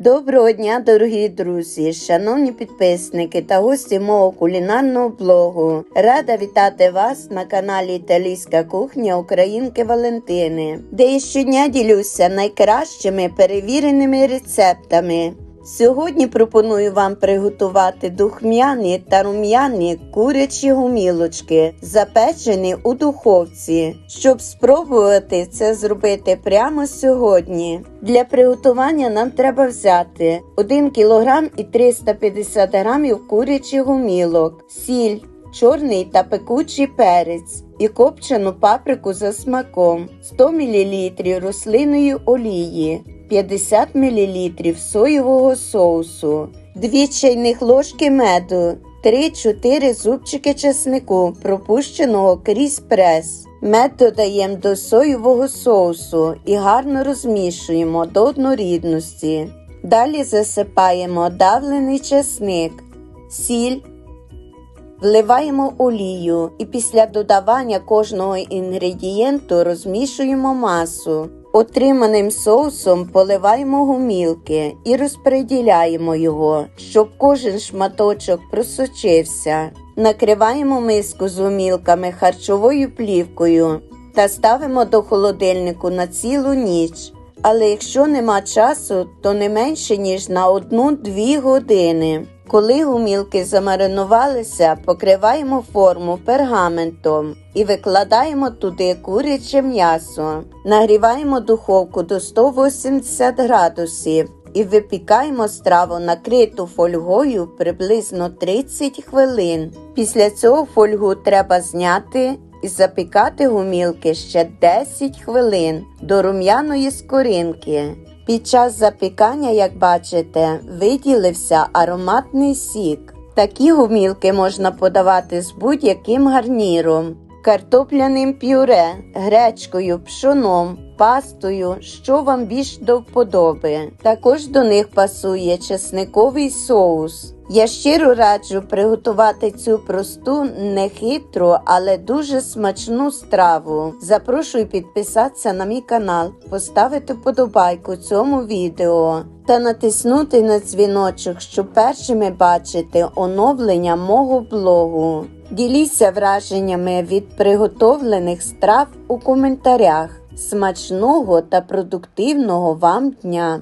Доброго дня, дорогі друзі, шановні підписники та гості мого кулінарного блогу. Рада вітати вас на каналі Італійська кухня Українки Валентини, де я щодня ділюся найкращими перевіреними рецептами. Сьогодні пропоную вам приготувати духмяні та рум'яні курячі гумілочки, запечені у духовці. Щоб спробувати це зробити прямо сьогодні. Для приготування нам треба взяти 1 кг і 350 г курячих гумілок, сіль, чорний та пекучий перець і копчену паприку за смаком, 100 мл рослинної олії. 50 мл соєвого соусу, 2 чайних ложки меду, 3-4 зубчики чеснику, пропущеного крізь прес. Мед додаємо до соєвого соусу і гарно розмішуємо до однорідності. Далі засипаємо давлений чесник, сіль, Вливаємо олію і після додавання кожного інгредієнту розмішуємо масу. Отриманим соусом поливаємо гумілки і розподіляємо його, щоб кожен шматочок просочився. Накриваємо миску з гумілками харчовою плівкою та ставимо до холодильнику на цілу ніч. Але якщо нема часу, то не менше ніж на 1-2 години. Коли гумілки замаринувалися, покриваємо форму пергаментом і викладаємо туди куряче м'ясо. Нагріваємо духовку до 180 градусів і випікаємо страву накриту фольгою приблизно 30 хвилин. Після цього фольгу треба зняти і запікати гумілки ще 10 хвилин до рум'яної скоринки. Під час запікання, як бачите, виділився ароматний сік. Такі гумілки можна подавати з будь-яким гарніром, картопляним пюре, гречкою, пшоном, пастою, що вам більш до вподоби. Також до них пасує чесниковий соус. Я щиро раджу приготувати цю просту, нехитру, але дуже смачну страву. Запрошую підписатися на мій канал, поставити вподобайку цьому відео та натиснути на дзвіночок, щоб першими бачити оновлення мого блогу. Діліться враженнями від приготовлених страв у коментарях. Смачного та продуктивного вам дня!